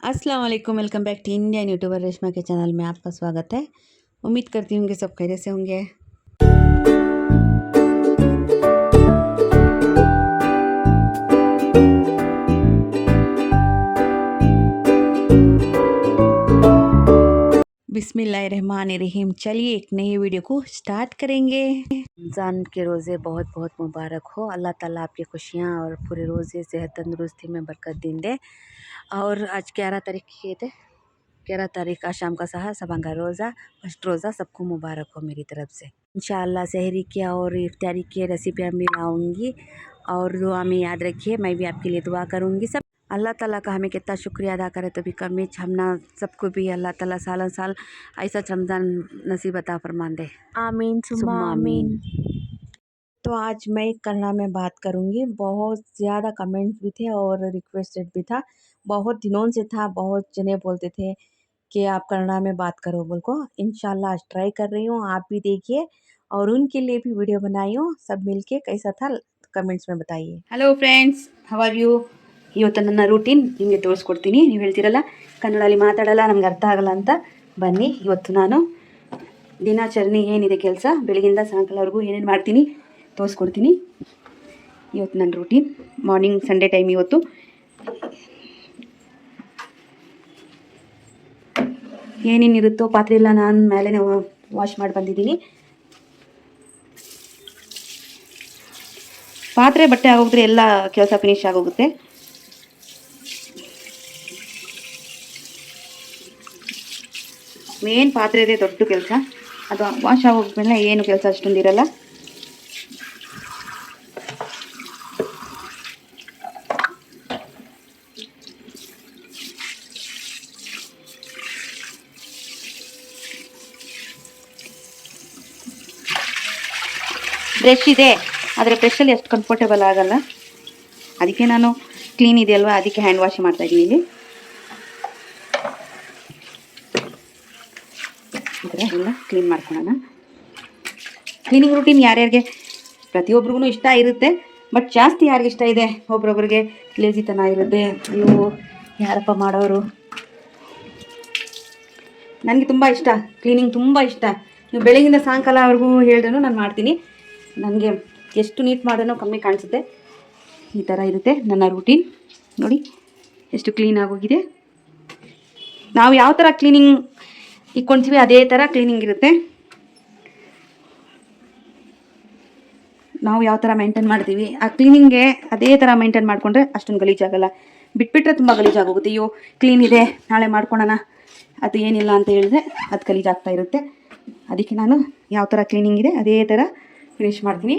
अस्सलाम वालेकुम, welcome back to Indian YouTuber Reshma के चैनल में आपका स्वागत है। उम्मीद करती हूँ कि सब खैरियत से होंगे। बिस्मिल्लाहिर्रहमानिर्रहीम। चलिए एक नई वीडियो को स्टार्ट करेंगे। रमज़ान के रोज़े बहुत बहुत मुबारक हो। अल्लाह ताला आपकी खुशियाँ और पूरे रोज़े सेहत तंदुरुस्ती में बरकत दिन दे। और आज ग्यारह तारीख की थे ग्यारह तारीख का शाम का सहा, सबा का रोज़ा, फ़र्स्ट रोज़ा, सबको मुबारक हो मेरी तरफ़ से। इंशाल्लाह सहरी की और इफ्तारी की रेसिपियाँ भी लाऊँगी और दुआ में याद रखिए, मैं भी आपके लिए दुआ करूँगी। सब अल्लाह ताला का हमें कितना शुक्रिया अदा करें तभी तो कमी छमना सबको भी अल्लाह ताला साल साल ऐसा रमज़ान नसीब अता फरमान दे आमीन सुमा आमीन। तो आज मैं करना में बात करूँगी। बहुत ज़्यादा कमेंट्स भी थे और रिक्वेस्टेड भी था। बहुत दिनों से था बहुत जने बोलते थे कि आप करना में बात करो बोल को। इन आज ट्राई कर रही हूँ आप भी देखिए और उनके लिए भी वीडियो बनाई हूँ। सब मिलके कैसा था? कमेंट्स में बताइए। Hello friends how are you ಇವತ್ತು ನನ್ನ ರೂಟೀನ್ ನಿಮಗೆ ತೋರಿಸ್ಕೊಡ್ತೀನಿ. ನೀವು ಹೇಳ್ತೀರಲ್ಲ, ಕನ್ನಡದಲ್ಲಿ ಮಾತಾಡಲ್ಲ, ನಮ್ಗೆ ಅರ್ಥ ಆಗಲ್ಲ ಅಂತ ಬನ್ನಿ. ಇವತ್ತು ನಾನು ದಿನಾಚರಣೆ ಏನಿದೆ ಕೆಲಸ ಬೆಳಗಿಂದ ಸಾಯಂಕಾಲವರೆಗೂ ಏನೇನು ಮಾಡ್ತೀನಿ ತೋರಿಸ್ಕೊಡ್ತೀನಿ. ಇವತ್ತು ನನ್ನ ರೂಟೀನ್ ಮಾರ್ನಿಂಗ್ ಸಂಡೇ ಟೈಮ್ ಇವತ್ತು. ಏನೇನಿರುತ್ತೋ ಪಾತ್ರೆ ಎಲ್ಲ ನಾನು ಮೇಲೆ ವಾಶ್ ಮಾಡಿ ಬಂದಿದ್ದೀನಿ. ಪಾತ್ರೆ, ಬಟ್ಟೆ ಆಗೋದ್ರೆ ಎಲ್ಲ ಕೆಲಸ ಫಿನಿಶ್ ಆಗೋಗುತ್ತೆ. ಮೇನ್ ಪಾತ್ರೆ ಇದೆ ದೊಡ್ಡ ಕೆಲಸ. ಅದು ವಾಶ್ ಆಗೋದ್ಮೇಲೆ ಏನು ಕೆಲಸ ಅಷ್ಟೊಂದು ಇರಲ್ಲ. ಬ್ರಷ್ ಇದೆ. ಆದರೆ ಬ್ರಷಲ್ಲಿ ಎಷ್ಟು ಕಂಫರ್ಟೇಬಲ್ ಆಗಲ್ಲ. ಅದಕ್ಕೆ ನಾನು ಕ್ಲೀನ್ ಇದೆಯಲ್ವ? ಅದಕ್ಕೆ ಹ್ಯಾಂಡ್ ವಾಶ್ ಮಾಡ್ತಾ ಇದ್ದೀನಿ ಇಲ್ಲಿ. ಈ ಥರ ಎಲ್ಲ ಕ್ಲೀನ್ ಮಾಡ್ಕೊಳ್ಳೋಣ. ಕ್ಲೀನಿಂಗ್ ರೂಟೀನ್ ಯಾರ್ಯಾರಿಗೆ ಪ್ರತಿಯೊಬ್ರಿಗೂ ಇಷ್ಟ ಇರುತ್ತೆ ಬಟ್ ಜಾಸ್ತಿ ಯಾರಿಗೆ ಇಷ್ಟ ಇದೆ? ಒಬ್ರೊಬ್ರಿಗೆ ಲೇಜಿತನ ಇರುತ್ತೆ. ಅಯ್ಯೋ, ಯಾರಪ್ಪ ಮಾಡೋರು? ನನಗೆ ತುಂಬ ಇಷ್ಟ. ಕ್ಲೀನಿಂಗ್ ತುಂಬ ಇಷ್ಟ. ನೀವು ಬೆಳಗಿಂದ ಸಾಯಂಕಾಲವರೆಗೂ ಹೇಳಿದ್ರು ನಾನು ಮಾಡ್ತೀನಿ. ನನಗೆ ಎಷ್ಟು ನೀಟ್ ಮಾಡೋನೋ ಕಮ್ಮಿ ಕಾಣಿಸುತ್ತೆ. ಈ ಥರ ಇರುತ್ತೆ ನನ್ನ ರೂಟೀನ್ ನೋಡಿ, ಎಷ್ಟು ಕ್ಲೀನ್ ಆಗೋಗಿದೆ. ನಾವು ಯಾವ ಥರ ಕ್ಲೀನಿಂಗ್ ಇಕ್ಕೊಳ್ತೀವಿ ಅದೇ ಥರ ಕ್ಲೀನಿಂಗ್ ಇರುತ್ತೆ. ನಾವು ಯಾವ ಥರ ಮೇಂಟೈನ್ ಮಾಡ್ತೀವಿ? ಆ ಕ್ಲೀನಿಂಗ್ಗೆ ಅದೇ ಥರ ಮೇಂಟೈನ್ ಮಾಡಿಕೊಂಡ್ರೆ ಅಷ್ಟೊಂದು ಗಲೀಜಾಗಲ್ಲ ಬಿಟ್ಬಿಟ್ರೆ ತುಂಬ ಗಲೀಜಾಗೋಗುತ್ತೆ ಅಯ್ಯೋ ಕ್ಲೀನ್ ಇದೆ, ನಾಳೆ ಮಾಡ್ಕೊಳೋಣ. ಅದು ಏನಿಲ್ಲ ಅಂತ ಹೇಳಿದ್ರೆ ಅದು ಗಲೀಜಾಗ್ತಾ ಇರುತ್ತೆ. ಅದಕ್ಕೆ ನಾನು ಯಾವ ಥರ ಕ್ಲೀನಿಂಗ್ ಇದೆ, ಅದೇ ಥರ ಫಿನಿಶ್ ಮಾಡ್ತೀನಿ.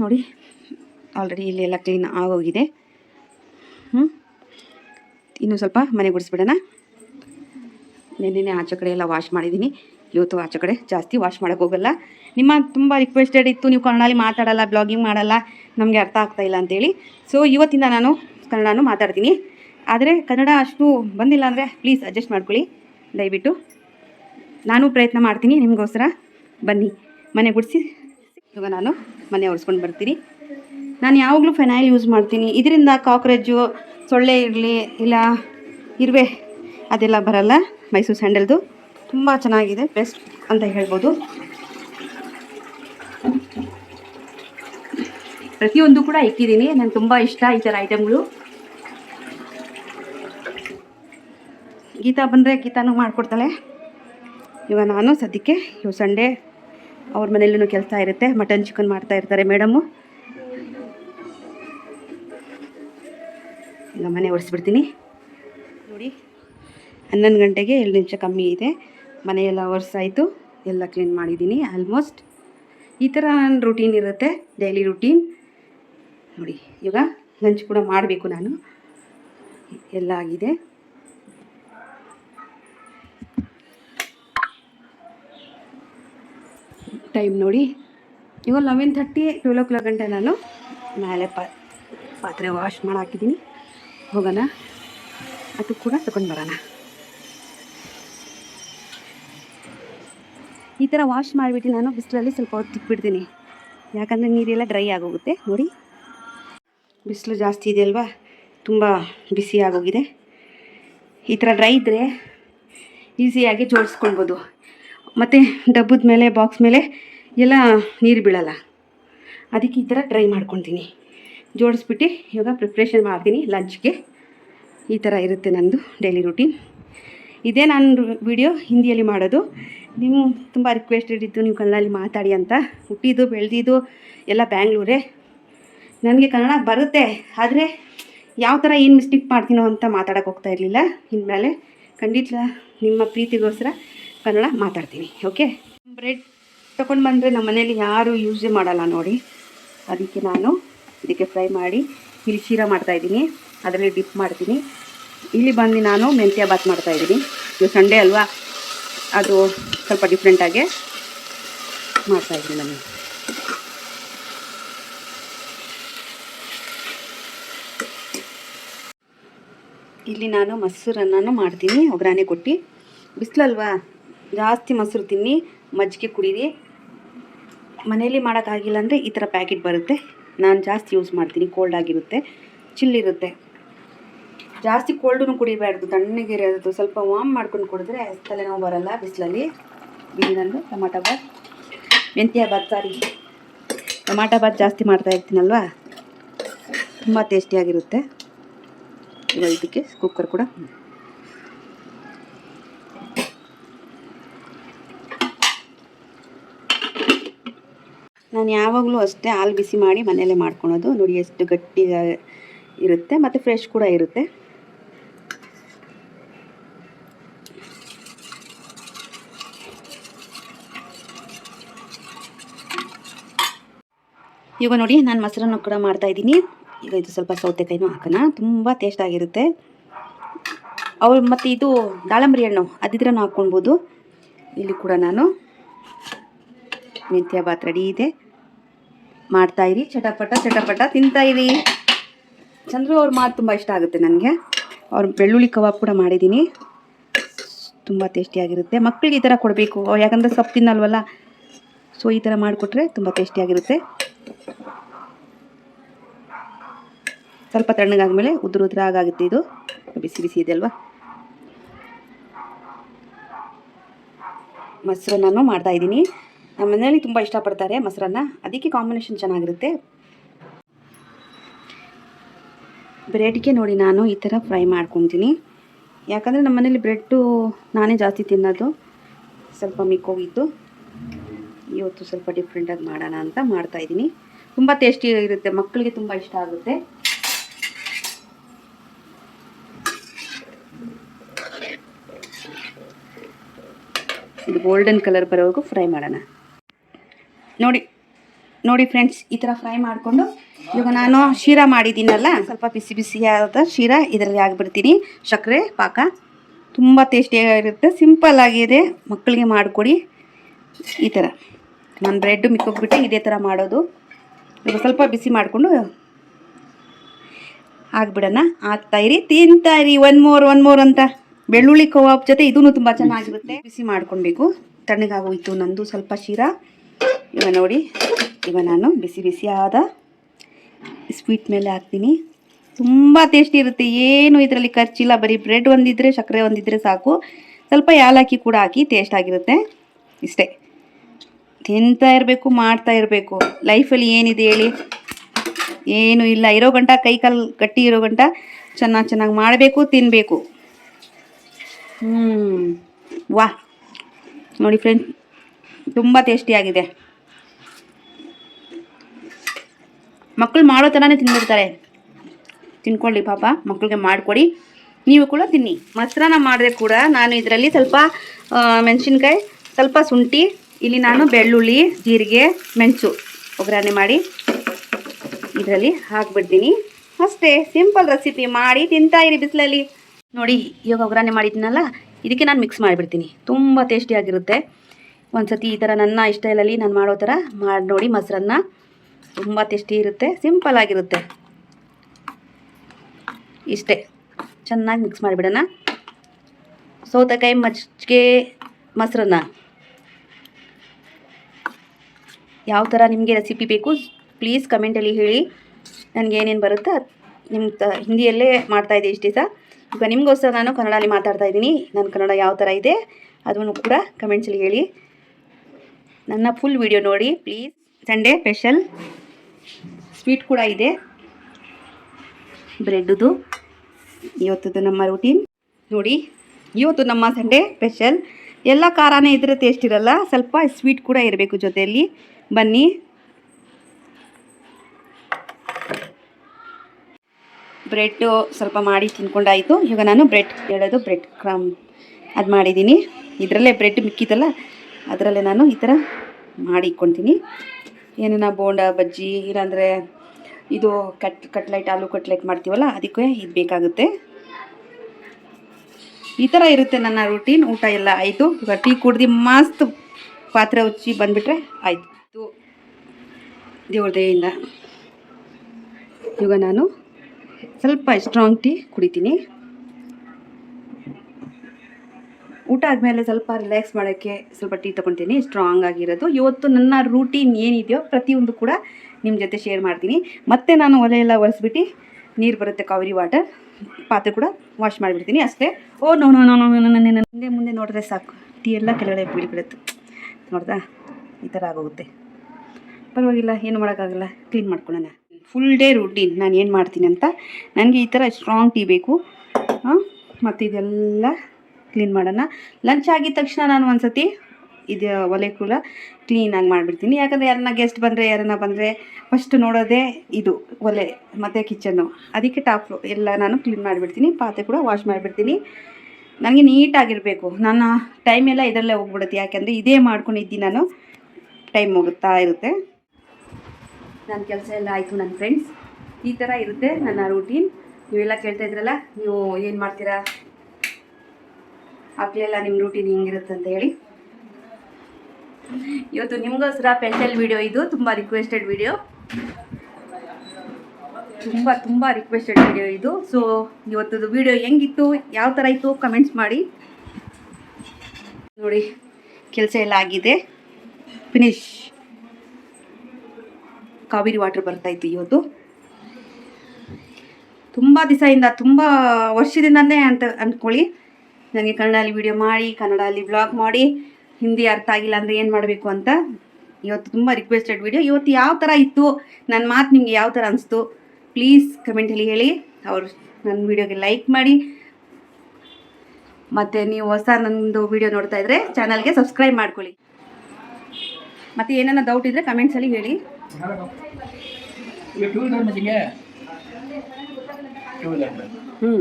ನೋಡಿ ಆಲ್ರೆಡಿ ಇಲ್ಲೆಲ್ಲ ಕ್ಲೀನ್ ಆಗೋಗಿದೆ. ಹ್ಞೂ ಇನ್ನೂ ಸ್ವಲ್ಪ ಮನೆ ಗುಡಿಸ್ಬಿಡೋಣ. ನೆನ್ನೆ ಆಚೆ ಕಡೆ ಎಲ್ಲ ವಾಶ್ ಮಾಡಿದ್ದೀನಿ. ಇವತ್ತು ಆಚೆ ಕಡೆ ಜಾಸ್ತಿ ವಾಶ್ ಮಾಡೋಕ್ಕೆ ಹೋಗಲ್ಲ. ನಿಮ್ಮ ತುಂಬ ರಿಕ್ವೆಸ್ಟೆಡ್ ಇತ್ತು, ನೀವು ಕನ್ನಡಲ್ಲಿ ಮಾತಾಡಲ್ಲ ಬ್ಲಾಗಿಂಗ್ ಮಾಡಲ್ಲ, ನಮಗೆ ಅರ್ಥ ಆಗ್ತಾ ಇಲ್ಲ ಅಂತೇಳಿ. ಸೊ ಇವತ್ತಿಂದ ನಾನು ಕನ್ನಡನೂ ಮಾತಾಡ್ತೀನಿ. ಆದರೆ ಕನ್ನಡ ಅಷ್ಟು ಬಂದಿಲ್ಲ ಅಂದರೆ ಪ್ಲೀಸ್ ಅಡ್ಜಸ್ಟ್ ಮಾಡ್ಕೊಳ್ಳಿ. ದಯವಿಟ್ಟು. ನಾನು ಪ್ರಯತ್ನ ಮಾಡ್ತೀನಿ ನಿಮಗೋಸ್ಕರ. ಬನ್ನಿ, ಮನೆ ಗುಡಿಸಿ. ಇವಾಗ ನಾನು ಮನೆ ಒರೆಸ್ಕೊಂಡು ಬರ್ತೀನಿ. ನಾನು ಯಾವಾಗಲೂ ಫೆನೈಲ್ ಯೂಸ್ ಮಾಡ್ತೀನಿ. ಇದರಿಂದ ಕಾಕ್ರೋಚು ಸೊಳ್ಳೆ ಇರಲಿ, ಇಲ್ಲ ಇರುವೆ ಅದೆಲ್ಲ ಬರಲ್ಲ, ಮೈಸೂರು ಸ್ಯಾಂಡಲ್ದು. ತುಂಬ ಚೆನ್ನಾಗಿದೆ, ಬೆಸ್ಟ್ ಅಂತ ಹೇಳ್ಬೋದು. ಪ್ರತಿಯೊಂದು ಕೂಡ ಇಟ್ಟಿದ್ದೀನಿ ನಂಗೆ ತುಂಬ ಇಷ್ಟ ಈ ಥರ ಐಟಮ್ಗಳು. ಗೀತಾ ಬಂದರೆ ಗೀತಾನು ಮಾಡಿಕೊಡ್ತಾಳೆ. ಇವಾಗ ನಾನು ಸದ್ಯಕ್ಕೆ ಇವು ಸಂಡೇ, ಅವ್ರ ಮನೆಯಲ್ಲೂ ಕೆಲಸ ಇರುತ್ತೆ, ಮಟನ್ ಚಿಕನ್ ಮಾಡ್ತಾ ಇರ್ತಾರೆ ಮೇಡಮ್ಮು ಈಗ ಮನೆ ಒರೆಸ್ಬಿಡ್ತೀನಿ. ನೋಡಿ. ಹನ್ನೊಂದು ಗಂಟೆಗೆ ಎರಡು ನಿಮಿಷ ಕಮ್ಮಿ ಇದೆ. ಮನೆಯೆಲ್ಲ ಒರೆಸಾಯಿತು. ಎಲ್ಲ ಕ್ಲೀನ್ ಮಾಡಿದ್ದೀನಿ ಆಲ್ಮೋಸ್ಟ್ ಈ ಥರ ನನ್ನ ರೂಟೀನ್ ಇರುತ್ತೆ ಡೈಲಿ ರೂಟೀನ್ ನೋಡಿ, ಇವಾಗ ಲಂಚ್ ಕೂಡ ಮಾಡಬೇಕು ನಾನು. ಎಲ್ಲ ಆಗಿದೆ. ಟೈಮ್ ನೋಡಿ, ಇವಾಗ eleven thirty twelve o'clock ಗಂಟೆ ನಾನು ಮೇಲೆ ಪಾತ್ರೆ ವಾಶ್ ಮಾಡಿ ಹಾಕಿದ್ದೀನಿ ಹೋಗೋಣ. ಅದು ಕೂಡ ತಗೊಂಡು ಬರೋಣ. ಈ ಥರ ವಾಶ್ ಮಾಡಿಬಿಟ್ಟು ನಾನು ಬಿಸಿಲಲ್ಲಿ ಸ್ವಲ್ಪ ಹೊತ್ತು ತಿಕ್ಬಿಡ್ತೀನಿ ಯಾಕಂದರೆ ನೀರೆಲ್ಲ ಡ್ರೈ ಆಗೋಗುತ್ತೆ. ನೋಡಿ. ಬಿಸಿಲು ಜಾಸ್ತಿ ಇದೆ ಅಲ್ವಾ? ತುಂಬ ಬಿಸಿ ಆಗೋಗಿದೆ. ಈ ಥರ ಡ್ರೈ ಇದ್ದರೆ ಈಸಿಯಾಗಿ ಜೋಡಿಸ್ಕೊಳ್ಬೋದು. ಮತ್ತು ಡಬ್ಬದ ಮೇಲೆ ಬಾಕ್ಸ್ ಮೇಲೆ ಎಲ್ಲ ನೀರು ಬೀಳಲ್ಲ. ಅದಕ್ಕೆ ಈ ಥರ ಡ್ರೈ ಮಾಡ್ಕೊತೀನಿ ಜೋಡಿಸ್ಬಿಟ್ಟು ಇವಾಗ ಪ್ರಿಪ್ರೇಷನ್ ಮಾಡ್ತೀನಿ ಲಂಚ್ಗೆ ಈ ಥರ ಇರುತ್ತೆ ನನ್ನದು ಡೈಲಿ ರೂಟೀನ್ ಇದೇ ನಾನು ವಿಡಿಯೋ ಹಿಂದಿಯಲ್ಲಿ ಮಾಡೋದು. ನೀವು ತುಂಬ ರಿಕ್ವೆಸ್ಟೆಡ್ ಇತ್ತು ನೀವು ಕನ್ನಡಲ್ಲಿ ಮಾತಾಡಿ ಅಂತ. ಹುಟ್ಟಿದ್ದು, ಬೆಳೆದಿದ್ದು ಎಲ್ಲ ಬ್ಯಾಂಗ್ಳೂರೇ. ನನಗೆ ಕನ್ನಡ ಬರುತ್ತೆ, ಆದರೆ ಯಾವ ಥರ ಏನು ಮಿಸ್ಟೇಕ್ ಮಾಡ್ತೀನೋ ಅಂತ ಮಾತಾಡೋಕೆ ಹೋಗ್ತಾ ಇರಲಿಲ್ಲ. ಇನ್ಮೇಲೆ ಖಂಡಿತ ನಿಮ್ಮ ಪ್ರೀತಿಗೋಸ್ಕರ ಕನ್ನಡ ಮಾತಾಡ್ತೀನಿ ಓಕೆ ಬ್ರೆಡ್ ತೊಗೊಂಡು ಬಂದರೆ ನಮ್ಮ ಮನೇಲಿ ಯಾರೂ ಯೂಸೇ ಮಾಡಲ್ಲ ನೋಡಿ. ಅದಕ್ಕೆ ನಾನು ಇದಕ್ಕೆ ಫ್ರೈ ಮಾಡಿ ಇಲ್ಲಿ ಶೀರಾ ಮಾಡ್ತಾಯಿದ್ದೀನಿ ಅದರಲ್ಲಿ ಡಿಪ್ ಮಾಡ್ತೀನಿ. ಇಲ್ಲಿ ಬಂದು ನಾನು ಮೆಂತ್ಯ ಬಾತ್ ಮಾಡ್ತಾಯಿದ್ದೀನಿ ಇದು ಸಂಡೇ ಅಲ್ವಾ? ಅದು ಸ್ವಲ್ಪ ಡಿಫ್ರೆಂಟಾಗೆ ಮಾಡ್ತಾಯಿದ್ದೀನಿ ನಾನು. ಇಲ್ಲಿ ನಾನು ಮೊಸರನ್ನು ಮಾಡ್ತೀನಿ, ಒಗ್ಗರಣೆ ಕೊಟ್ಟು. ಬಿಸಿಲಲ್ವಾ? ಜಾಸ್ತಿ ಮೊಸರು ತಿನ್ನಿ, ಮಜ್ಜಿಗೆ ಕುಡೀರಿ. ಮನೇಲಿ ಮಾಡೋಕ್ಕಾಗಿಲ್ಲ ಅಂದರೆ ಈ ಥರ ಪ್ಯಾಕೆಟ್ ಬರುತ್ತೆ. ನಾನು ಜಾಸ್ತಿ ಯೂಸ್ ಮಾಡ್ತೀನಿ ಕೋಲ್ಡ್ ಆಗಿರುತ್ತೆ ಚಿಲ್ಲಿರುತ್ತೆ ಜಾಸ್ತಿ ಕೋಲ್ಡೂ ಕುಡಿಬಾರ್ದು, ತಣ್ಣಗಿರೋದು. ಸ್ವಲ್ಪ ವಾಮ್ ಮಾಡ್ಕೊಂಡು ಕುಡಿದ್ರೆ ತಲೆನೋವು ಬರಲ್ಲ, ಬಿಸಿಲಲ್ಲಿ. ಟೊಮಾಟೊ ಟಮಾಟ ಬಾತ್, ಮೆಂತ್ಯ ಬಾತ್ ಸಾರಿ ಟೊಮಾಟೊ ಬಾತ್ ಜಾಸ್ತಿ ಮಾಡ್ತಾ ಇರ್ತೀನಲ್ವಾ? ತುಂಬ ಟೇಸ್ಟಿಯಾಗಿರುತ್ತೆ ಇವಾಗ ಇದಕ್ಕೆ ಕುಕ್ಕರ್ ಕೂಡ. ನಾನು ಯಾವಾಗಲೂ ಅಷ್ಟೇ ಹಾಲು ಬಿಸಿ ಮಾಡಿ ಮನೆಯಲ್ಲೇ ಮಾಡ್ಕೊಳೋದು. ನೋಡಿ ಎಷ್ಟು ಗಟ್ಟಿ ಇರುತ್ತೆ, ಮತ್ತು ಫ್ರೆಶ್ ಕೂಡ ಇರುತ್ತೆ. ಇವಾಗ ನೋಡಿ, ನಾನು ಮೊಸರನ್ನು ಕೂಡ ಮಾಡ್ತಾ ಇದ್ದೀನಿ. ಈಗ ಇದು ಸ್ವಲ್ಪ ಸೌತೆಕಾಯಿನೂ ಹಾಕೋಣ. ತುಂಬ ಟೇಸ್ಟ್ ಆಗಿರುತ್ತೆ. ಅವ್ರು ಮತ್ತು ಇದು ದಾಳಂಬರಿ ಹಣ್ಣು ಅದಿದ್ರೂ ಹಾಕ್ಕೊಳ್ಬೋದು ಇಲ್ಲಿ ಕೂಡ ನಾನು ಮೆಂತ್ಯ ಬಾತ್ ರೆಡಿ ಇದೆ. ಮಾಡ್ತಾಯಿರಿ ಚಟಪಟ ಚಟಪಟ ತಿಂತಾಯಿರಿ ಚಂದ್ರು ಅವ್ರ ಮಾತು ತುಂಬ ಇಷ್ಟ ಆಗುತ್ತೆ ನನಗೆ. ಅವ್ರ ಬೆಳ್ಳುಳ್ಳಿ ಕಬಾಬ್ ಕೂಡ ಮಾಡಿದ್ದೀನಿ. ತುಂಬ ಟೇಸ್ಟಿಯಾಗಿರುತ್ತೆ ಮಕ್ಕಳಿಗೆ ಈ ಥರ ಕೊಡಬೇಕು. ಯಾಕಂದರೆ ಸೊಪ್ಪು ತಿನ್ನಲ್ವಲ್ಲ? ಸೊ ಈ ಥರ ಮಾಡಿಕೊಟ್ರೆ ತುಂಬ ಟೇಸ್ಟಿಯಾಗಿರುತ್ತೆ ಸ್ವಲ್ಪ ತಣ್ಣಗಾದ್ಮೇಲೆ ಉದುರು ಉದುರ ಆಗಾಗುತ್ತೆ ಇದು. ಬಿಸಿ ಬಿಸಿ ಇದೆ ಅಲ್ವಾ? ಮೊಸರನ್ನೂ ಮಾಡ್ತಾ ಇದ್ದೀನಿ. ನಮ್ಮ ಮನೆಯಲ್ಲಿ ತುಂಬ ಇಷ್ಟಪಡ್ತಾರೆ ಮೊಸರನ್ನ. ಅದಕ್ಕೆ ಕಾಂಬಿನೇಷನ್ ಚೆನ್ನಾಗಿರುತ್ತೆ. ಬ್ರೆಡ್ಗೆ ನೋಡಿ ನಾನು ಈ ಥರ ಫ್ರೈ ಮಾಡ್ಕೊತೀನಿ. ಯಾಕಂದರೆ ನಮ್ಮ ಮನೇಲಿ ಬ್ರೆಡ್ಡು ನಾನೇ ಜಾಸ್ತಿ ತಿನ್ನೋದು. ಸ್ವಲ್ಪ ಮಿಕ್ಕೋಗಿತ್ತು ಇವತ್ತು ಸ್ವಲ್ಪ ಡಿಫ್ರೆಂಟಾಗಿ ಮಾಡೋಣ ಅಂತ ಮಾಡ್ತಾಯಿದ್ದೀನಿ ತುಂಬ ಟೇಸ್ಟಿ ಇರುತ್ತೆ ಮಕ್ಕಳಿಗೆ ತುಂಬ ಇಷ್ಟ ಆಗುತ್ತೆ. ಗೋಲ್ಡನ್ ಕಲರ್ ಬರೋವರೆಗೂ ಫ್ರೈ ಮಾಡೋಣ. ನೋಡಿ ನೋಡಿ ಫ್ರೆಂಡ್ಸ್ ಈ ಥರ ಫ್ರೈ ಮಾಡಿಕೊಂಡು ಇವಾಗ ನಾನು ಶೀರಾ ಮಾಡಿದ್ದೀನಲ್ಲ, ಸ್ವಲ್ಪ ಬಿಸಿ ಬಿಸಿಯಾದ ಶೀರಾ ಇದರಲ್ಲಿ ಆಗಿಬಿಡ್ತೀನಿ ಸಕ್ಕರೆ, ಪಾಕ ತುಂಬ ಟೇಸ್ಟಿಯಾಗಿರುತ್ತೆ ಸಿಂಪಲ್ ಆಗಿದೆ, ಮಕ್ಕಳಿಗೆ ಮಾಡಿಕೊಡಿ. ಈ ಥರ ನಾನು ಬ್ರೆಡ್ ಮಿಕ್ಕೋಗ್ಬಿಟ್ಟೆ, ಇದೇ ಥರ ಮಾಡೋದು. ಇವಾಗ ಸ್ವಲ್ಪ ಬಿಸಿ ಮಾಡಿಕೊಂಡು ಆಗ್ಬಿಡೋಣ ಆಗ್ತಾಯಿರಿ ತಿಂತಾಯಿರಿ ಒನ್ ಮೋರ್ ಒನ್ ಮೋರ್ ಅಂತ. ಬೆಳ್ಳುಳ್ಳಿ ಕಬಾಬ್ ಜೊತೆ ಇದೂ ತುಂಬ ಚೆನ್ನಾಗಿರುತ್ತೆ. ಬಿಸಿ ಮಾಡ್ಕೊಳ್ಬೇಕು ತಣ್ಣಗಾಗೋಯ್ತು ನಂದು ಸ್ವಲ್ಪ ಶೀರಾ. ಇವ ನೋಡಿ. ಇವಾಗ ನಾನು ಬಿಸಿ ಬಿಸಿಯಾದ ಸ್ವೀಟ್ ಮೇಲೆ ಹಾಕ್ತೀನಿ. ತುಂಬ ಟೇಸ್ಟಿ ಇರುತ್ತೆ. ಏನು ಇದರಲ್ಲಿ ಖರ್ಚಿಲ್ಲ. ಬರೀ ಬ್ರೆಡ್ ಒಂದಿದ್ರೆ ಸಕ್ಕರೆ ಒಂದಿದ್ರೆ ಸಾಕು. ಸ್ವಲ್ಪ ಯಾಲಕ್ಕಿ ಕೂಡ ಹಾಕಿ ಟೇಸ್ಟ್ ಆಗಿರುತ್ತೆ. ಇಷ್ಟೇ. ತಿಂತಾ ಇರಬೇಕು ಮಾಡ್ತಾ ಇರಬೇಕು. ಲೈಫಲ್ಲಿ ಏನಿದೆ ಹೇಳಿ? ಏನು ಇಲ್ಲ. ಇರೋ ಗಂಟ ಕೈ ಕಾಲು ಗಟ್ಟಿ ಇರೋ ಗಂಟ ಚೆನ್ನಾಗಿ ಚೆನ್ನಾಗಿ ಮಾಡಬೇಕು ತಿನ್ನಬೇಕು ಹ್ಞೂ ವಾ. ನೋಡಿ ಫ್ರೆಂಡ್ಸ್ ತುಂಬ ಟೇಸ್ಟಿಯಾಗಿದೆ ಮಕ್ಕಳು ಮಾಡೋ ಥರನೇ ತಿಂದಿರ್ತಾರೆ ತಿನ್ಕೊಳ್ಳಿ ಪಾಪ ಮಕ್ಕಳಿಗೆ ಮಾಡಿಕೊಡಿ. ನೀವು ಕೂಡ ತಿನ್ನಿ. ಮೊಸರನ್ನ ಮಾಡಿದ್ರೆ ಕೂಡ ನಾನು ಇದರಲ್ಲಿ ಸ್ವಲ್ಪ ಮೆಣಸಿನ್ಕಾಯಿ, ಸ್ವಲ್ಪ ಶುಂಠಿ, ಇಲ್ಲಿ ನಾನು ಬೆಳ್ಳುಳ್ಳಿ, ಜೀರಿಗೆ, ಮೆಣಸು ಒಗ್ಗರಣೆ ಮಾಡಿ ಇದರಲ್ಲಿ ಹಾಕ್ಬಿಡ್ತೀನಿ. ಅಷ್ಟೇ ಸಿಂಪಲ್ ರೆಸಿಪಿ ಮಾಡಿ ತಿಂತಾ ಇರಿ ಬಿಸಿಲಲ್ಲಿ. ನೋಡಿ, ಇವಾಗ ಒಗ್ಗರಣೆ ಮಾಡಿದ್ದೀನಲ್ಲ ಇದಕ್ಕೆ ನಾನು ಮಿಕ್ಸ್ ಮಾಡಿಬಿಡ್ತೀನಿ. ತುಂಬ ಟೇಸ್ಟಿಯಾಗಿರುತ್ತೆ ಒಂದು ಸತಿ ಈ ಥರ ನನ್ನ ಇಷ್ಟೈಲಲ್ಲಿ ನಾನು ಮಾಡೋ ಥರ ಮಾಡಿ, ನೋಡಿ, ಮೊಸರನ್ನ ತುಂಬ ಟೇಸ್ಟಿ ಇರುತ್ತೆ ಸಿಂಪಲ್ ಆಗಿರುತ್ತೆ. ಇಷ್ಟೇ. ಚೆನ್ನಾಗಿ ಮಿಕ್ಸ್ ಮಾಡಿಬಿಡೋಣ. ಸೌತೆಕಾಯಿ ಮಜ್ಜಿಗೆ ಮೊಸರನ್ನ. ಯಾವ ಥರ ನಿಮಗೆ ರೆಸಿಪಿ ಬೇಕು ಪ್ಲೀಸ್ ಕಮೆಂಟಲ್ಲಿ ಹೇಳಿ. ನನಗೆ ಏನೇನು ಬರುತ್ತೋ ನಿಮ್ಮ ತ, ಹಿಂದಿಯಲ್ಲೇ ಮಾಡ್ತಾಯಿದ್ದೆ ಇಷ್ಟೇ ದಿವಸ ಈಗ ನಿಮಗೋಸ್ಕರ ನಾನು ಕನ್ನಡಲ್ಲಿ ಮಾತಾಡ್ತಾ ಇದ್ದೀನಿ. ನನ್ನ ಕನ್ನಡ ಯಾವ ಥರ ಇದೆ ಅದನ್ನು ಕೂಡ ಕಮೆಂಟ್ಸಲ್ಲಿ ಹೇಳಿ. ನನ್ನ ಫುಲ್ ವಿಡಿಯೋ ನೋಡಿ ಪ್ಲೀಸ್ ಸಂಡೇ ಸ್ಪೆಷಲ್ ಸ್ವೀಟ್ ಕೂಡ ಇದೆ. ಬ್ರೆಡ್ದು ಇವತ್ತದ್ದು ನಮ್ಮ ರೂಟೀನ್ ನೋಡಿ, ಇವತ್ತು ನಮ್ಮ ಸಂಡೇ ಸ್ಪೆಷಲ್ ಎಲ್ಲ ಖಾರನೇ ಇದ್ರೆ ಟೇಸ್ಟ್ ಇರಲ್ಲ. ಸ್ವಲ್ಪ ಸ್ವೀಟ್ ಕೂಡ ಇರಬೇಕು ಜೊತೆಯಲ್ಲಿ. ಬನ್ನಿ. ಬ್ರೆಡ್ಡು ಸ್ವಲ್ಪ ಮಾಡಿ ತಿನ್ಕೊಂಡಾಯಿತು. ಇವಾಗ ನಾನು ಬ್ರೆಡ್ ಹೇಳೋದು ಬ್ರೆಡ್ ಕ್ರಮ್ ಅದು ಮಾಡಿದ್ದೀನಿ. ಇದರಲ್ಲೇ ಬ್ರೆಡ್ ಮಿಕ್ಕಿತಲ್ಲ ಅದರಲ್ಲೇ ನಾನು ಈ ಥರ ಮಾಡಿ ಇಟ್ಕೊತೀನಿ ಏನೇನ ಬೋಂಡ, ಬಜ್ಜಿ, ಇಲ್ಲಾಂದರೆ ಇದು ಕಟ್, ಕಟ್ಲೈಟ್, ಆಲೂ ಕಟ್ಲೆಟ್ ಮಾಡ್ತೀವಲ್ಲ, ಅದಕ್ಕೆ ಇದು ಬೇಕಾಗುತ್ತೆ. ಈ ಥರ ಇರುತ್ತೆ ನನ್ನ ರೂಟೀನ್ ಊಟ ಎಲ್ಲ ಆಯಿತು. ಇವಾಗ ಟೀ ಕುಡ್ದು ಮಸ್ತ್ ಪಾತ್ರೆ ಉಚ್ಚಿ ಬಂದುಬಿಟ್ರೆ ಆಯಿತು. ದೇವ್ರ ದಯೆಯಿಂದ. ಇವಾಗ ನಾನು ಸ್ವಲ್ಪ ಸ್ಟ್ರಾಂಗ್ ಟೀ ಕುಡಿತೀನಿ. ಊಟ ಆದಮೇಲೆ ಸ್ವಲ್ಪ ರಿಲ್ಯಾಕ್ಸ್ ಮಾಡೋಕ್ಕೆ ಸ್ವಲ್ಪ ಟೀ ತೊಗೊತೀನಿ. ಸ್ಟ್ರಾಂಗ್ ಆಗಿರೋದು. ಇವತ್ತು ನನ್ನ ರೂಟೀನ್ ಏನಿದೆಯೋ ಪ್ರತಿಯೊಂದು ಕೂಡ ನಿಮ್ಮ ಜೊತೆ ಶೇರ್ ಮಾಡ್ತೀನಿ. ಮತ್ತೆ ನಾನು ಒಲೆ ಎಲ್ಲ ಒರೆಸ್ಬಿಟ್ಟು ನೀರು ಬರುತ್ತೆ ಕಾವೇರಿ ವಾಟರ್ ಪಾತ್ರೆ ಕೂಡ ವಾಶ್ ಮಾಡಿಬಿಡ್ತೀನಿ. ಅಷ್ಟೇ. ಓ no no no no no, no, no, ಮುಂದೆ ಮುಂದೆ ನೋಡಿದ್ರೆ ಸಾಕು. ಟೀ ಎಲ್ಲ ಕೆಳಗಡೆ ಬೀಳ್ಬಿಡುತ್ತೆ. ನೋಡ್ದಾ? ಈ ಥರ ಆಗೋಗುತ್ತೆ. ಪರವಾಗಿಲ್ಲ ಏನು ಮಾಡೋಕ್ಕಾಗಲ್ಲ. ಕ್ಲೀನ್ ಮಾಡ್ಕೊಳ್ಳೋಣ. ಫುಲ್ ಡೇ ರೂಟೀನ್ ನಾನು ಏನು ಮಾಡ್ತೀನಿ ಅಂತ? ನನಗೆ ಈ ಥರ ಸ್ಟ್ರಾಂಗ್ ಟೀ ಬೇಕು. ಮತ್ತು ಇದೆಲ್ಲ ಕ್ಲೀನ್ ಮಾಡೋಣ. ಲಂಚ್ ಆಗಿದ ತಕ್ಷಣ ನಾನು ಒಂದು ಸತಿ ಇದು ಒಲೆ ಕೂಡ ಕ್ಲೀನಾಗಿ ಮಾಡಿಬಿಡ್ತೀನಿ. ಯಾಕಂದರೆ ಯಾರನ್ನ ಗೆಸ್ಟ್ ಬಂದರೆ, ಯಾರನ್ನ ಬಂದರೆ ಫಸ್ಟ್ ನೋಡೋದೇ ಇದು ಒಲೆ, ಮತ್ತು ಕಿಚನ್ನು ಅದಕ್ಕೆ ಟಾಪ್ ಎಲ್ಲ ನಾನು ಕ್ಲೀನ್ ಮಾಡಿಬಿಡ್ತೀನಿ. ಪಾತ್ರೆ ಕೂಡ ವಾಶ್ ಮಾಡಿಬಿಡ್ತೀನಿ. ನನಗೆ ನೀಟಾಗಿರಬೇಕು ನನ್ನ ಟೈಮೆಲ್ಲ ಇದರಲ್ಲೇ ಹೋಗ್ಬಿಡುತ್ತೆ. ಯಾಕೆಂದರೆ ಇದೇ ಮಾಡ್ಕೊಂಡಿದ್ದೀನಿ ನಾನು. ಟೈಮ್ ಹೋಗುತ್ತಾ ಇರುತ್ತೆ. ನನ್ನ ಕೆಲಸ ಎಲ್ಲ ಆಯಿತು ನನ್ನ ಫ್ರೆಂಡ್ಸ್ ಈ ಥರ ಇರುತ್ತೆ ನನ್ನ ರೂಟೀನ್ ನೀವೆಲ್ಲ ಕೇಳ್ತಾ ಇದ್ರಲ್ಲ, ನೀವು ಏನು ಮಾಡ್ತೀರಾ? ಅಪ್ಲೆಲ್ಲ ನಿಮ್ಮ ರೂಟೀನ್ ಹೆಂಗಿರುತ್ತೆ ಅಂತ ಹೇಳಿ. ಇವತ್ತು ನಿಮಗೋಸ್ಕರ ಸ್ಪೆಷಲ್ ವಿಡಿಯೋ ಇದು, ತುಂಬ ರಿಕ್ವೆಸ್ಟೆಡ್ ವಿಡಿಯೋ ತುಂಬ ತುಂಬ ರಿಕ್ವೆಸ್ಟೆಡ್ ವಿಡಿಯೋ ಇದು. ಸೊ ಇವತ್ತದು ವಿಡಿಯೋ ಹೆಂಗಿತ್ತು, ಯಾವ ಥರ ಇತ್ತು ಕಮೆಂಟ್ಸ್ ಮಾಡಿ. ನೋಡಿ, ಕೆಲಸ ಎಲ್ಲ ಆಗಿದೆ. ಫಿನಿಶ್ ಕಾವೇರಿ ವಾಟರ್ ಬರ್ತಾ ಇತ್ತು ಇವತ್ತು. ತುಂಬ ದಿವಸದಿಂದ, ತುಂಬ ವರ್ಷದಿಂದನೇ ಅಂತ ಅಂದ್ಕೊಳ್ಳಿ ನನಗೆ ಕನ್ನಡದಲ್ಲಿ ವಿಡಿಯೋ ಮಾಡಿ, ಕನ್ನಡದಲ್ಲಿ ಬ್ಲಾಗ್ ಮಾಡಿ, ಹಿಂದಿ ಅರ್ಥ ಆಗಿಲ್ಲ ಅಂದರೆ ಏನು ಮಾಡಬೇಕು ಅಂತ. ಇವತ್ತು ತುಂಬ ರಿಕ್ವೆಸ್ಟೆಡ್ ವಿಡಿಯೋ ಇವತ್ತು ಯಾವ ಥರ ಇತ್ತು ನನ್ನ ಮಾತು ನಿಮಗೆ ಯಾವ ಥರ ಅನಿಸ್ತು ಪ್ಲೀಸ್ ಕಮೆಂಟಲ್ಲಿ ಹೇಳಿ. ಅವರು ನನ್ನ ವಿಡಿಯೋಗೆ ಲೈಕ್ ಮಾಡಿ. ಮತ್ತು ನೀವು ಹೊಸ ನನ್ನದು ವಿಡಿಯೋ ನೋಡ್ತಾ ಇದ್ದರೆ ಚಾನಲ್ಗೆ ಸಬ್ಸ್ಕ್ರೈಬ್ ಮಾಡ್ಕೊಳ್ಳಿ. ಮತ್ತು ಏನೇನೋ ಡೌಟ್ ಇದ್ದರೆ ಕಮೆಂಟ್ಸಲ್ಲಿ ಹೇಳಿ. ಈಗ ಟೂ ವೀಲರ್ ಮತ್ತಿಗೆ ಟೂ ವೀಲರ್ ಹ್ಞೂ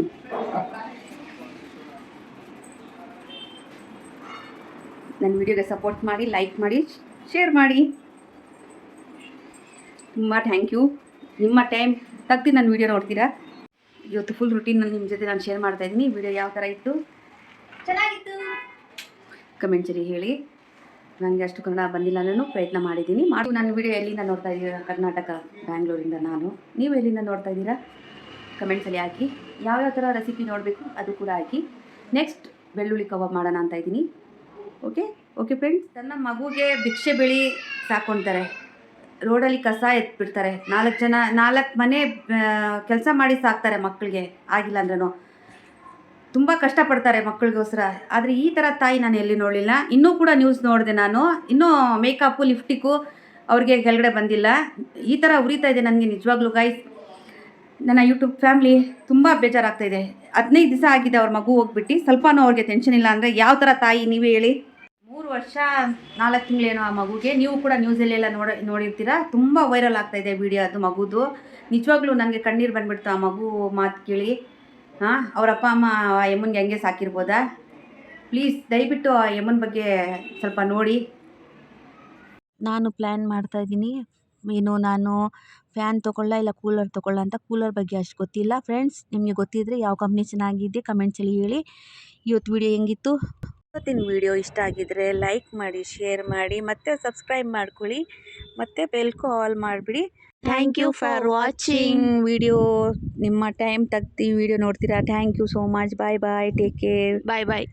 ನನ್ನ ವಿಡಿಯೋಗೆ ಸಪೋರ್ಟ್ ಮಾಡಿ ಲೈಕ್ ಮಾಡಿ ಶೇರ್ ಮಾಡಿ. ತುಂಬ ಥ್ಯಾಂಕ್ ಯು ನಿಮ್ಮ ಟೈಮ್ ತೆಗ್ದು ನನ್ನ ವಿಡಿಯೋ ನೋಡ್ತೀರಾ? ಇವತ್ತು ಫುಲ್ ರುಟೀನ್ ನಿಮ್ಮ ಜೊತೆ ನಾನು ಶೇರ್ ಮಾಡ್ತಾ ಇದ್ದೀನಿ. ವಿಡಿಯೋ ಯಾವ ಥರ ಇತ್ತು? ಚೆನ್ನಾಗಿತ್ತು. ಕಮೆಂಟ್ಸಲ್ಲಿ ಹೇಳಿ. ನನಗೆ ಅಷ್ಟು ಕನ್ನಡ ಬಂದಿಲ್ಲ ನಾನು ಪ್ರಯತ್ನ ಮಾಡಿದ್ದೀನಿ. ಮಾಡಿ, ನನ್ನ ವಿಡಿಯೋ ಎಲ್ಲಿಂದ ನೋಡ್ತಾ ಇದ್ದೀರಾ? ಕರ್ನಾಟಕ, ಬ್ಯಾಂಗ್ಳೂರಿಂದ ನಾನು. ನೀವು ಎಲ್ಲಿಂದ ನೋಡ್ತಾ ಇದ್ದೀರಾ? ಕಮೆಂಟ್ಸಲ್ಲಿ ಹಾಕಿ. ಯಾವ್ಯಾವ ಥರ ರೆಸಿಪಿ ನೋಡಬೇಕು ಅದು ಕೂಡ ಹಾಕಿ. ನೆಕ್ಸ್ಟ್ ಬೆಳ್ಳುಳ್ಳಿ ಕಬಾಬ್ ಮಾಡೋಣ ಅಂತ ಇದ್ದೀನಿ. ಓಕೆ ಓಕೆ ಫ್ರೆಂಡ್ಸ್ ತನ್ನ ಮಗುಗೆ ಭಿಕ್ಷೆ ಬೆಳಿ ಸಾಕೊಳ್ತಾರೆ ರೋಡಲ್ಲಿ ಕಸ ಎತ್ಬಿಡ್ತಾರೆ. ನಾಲ್ಕು ಜನ, ನಾಲ್ಕು ಮನೆ ಕೆಲಸ ಮಾಡಿ ಸಾಕ್ತಾರೆ ಮಕ್ಕಳಿಗೆ. ಆಗಿಲ್ಲ ಅಂದ್ರೂ ತುಂಬ ಕಷ್ಟಪಡ್ತಾರೆ ಮಕ್ಕಳಿಗೋಸ್ಕರ. ಆದರೆ ಈ ಥರ ತಾಯಿ ನಾನು ಎಲ್ಲಿ ನೋಡಲಿಲ್ಲ. ಇನ್ನೂ ಕೂಡ ನ್ಯೂಸ್ ನೋಡಿದೆ ನಾನು. ಇನ್ನೂ ಮೇಕಪ್ಪು ಲಿಫ್ಟಿಕ್ಕು ಅವ್ರಿಗೆ ಕೆಳಗಡೆ ಬಂದಿಲ್ಲ. ಈ ಥರ ಉರಿತಾ ಇದೆ ನನಗೆ ನಿಜವಾಗ್ಲೂ ಗಾಯ್ಸ್ ನನ್ನ ಯೂಟ್ಯೂಬ್ ಫ್ಯಾಮ್ಲಿ ತುಂಬ ಬೇಜಾರಾಗ್ತಾಯಿದೆ ಹದಿನೈದು ದಿವಸ ಆಗಿದೆ ಅವ್ರ ಮಗು ಹೋಗ್ಬಿಟ್ಟು. ಸ್ವಲ್ಪನೂ ಅವ್ರಿಗೆ ಟೆನ್ಷನ್ ಇಲ್ಲ ಅಂದರೆ ಯಾವ ಥರ ತಾಯಿ ನೀವೇ ಹೇಳಿ. ಮೂರು ವರ್ಷ, ನಾಲ್ಕು ತಿಂಗಳೇನೋ ಆ ಮಗುಗೆ. ನೀವು ಕೂಡ ನ್ಯೂಸಲ್ಲೆಲ್ಲ ನೋಡ, ನೋಡಿರ್ತೀರ? ತುಂಬ ವೈರಲ್ ಆಗ್ತಾ ಇದೆ ವಿಡಿಯೋ ಅದು ಮಗುದು. ನಿಜವಾಗ್ಲೂ ನನಗೆ ಕಣ್ಣೀರು ಬಂದ್ಬಿಡ್ತು ಆ ಮಗು ಮಾತು ಕೇಳಿ. ಹಾಂ ಅವ್ರ ಅಪ್ಪ ಅಮ್ಮ ಆ ಯಮ್ಮನ್ಗೆ ಹೆಂಗೆ ಸಾಕಿರ್ಬೋದಾ? ಪ್ಲೀಸ್ ದಯವಿಟ್ಟು ಆ ಯಮ್ಮನ ಬಗ್ಗೆ ಸ್ವಲ್ಪ ನೋಡಿ. ನಾನು ಪ್ಲ್ಯಾನ್ ಮಾಡ್ತಾ ಇದ್ದೀನಿ. ಏನು ನಾನು ಫ್ಯಾನ್ ತೊಗೊಳ್ಳ ಇಲ್ಲ ಕೂಲರ್ ತೊಗೊಳ್ಳ ಅಂತ ಕೂಲರ್ ಬಗ್ಗೆ ಅಷ್ಟು ಗೊತ್ತಿಲ್ಲ. ಫ್ರೆಂಡ್ಸ್ ನಿಮಗೆ ಗೊತ್ತಿದ್ದರೆ ಯಾವ ಕಂಪ್ನಿ ಚೆನ್ನಾಗಿದೆ ಕಮೆಂಟ್ಸಲ್ಲಿ ಹೇಳಿ. ಇವತ್ತು ವಿಡಿಯೋ ಹೆಂಗಿತ್ತು? ಇವತ್ತಿನ ವಿಡಿಯೋ ಇಷ್ಟ ಆಗಿದ್ದರೆ ಲೈಕ್ ಮಾಡಿ ಶೇರ್ ಮಾಡಿ ಮತ್ತು ಸಬ್ಸ್ಕ್ರೈಬ್ ಮಾಡ್ಕೊಳ್ಳಿ. ಮತ್ತು ಬೆಲ್ಕು ಆಲ್ ಮಾಡಿಬಿಡಿ. Thank you for watching video ನಿಮ್ಮ ಟೈಮ್ ತೆಗ್ದು ವಿಡಿಯೋ ನೋಡ್ತೀರಾ? Thank you so much bye bye take care bye bye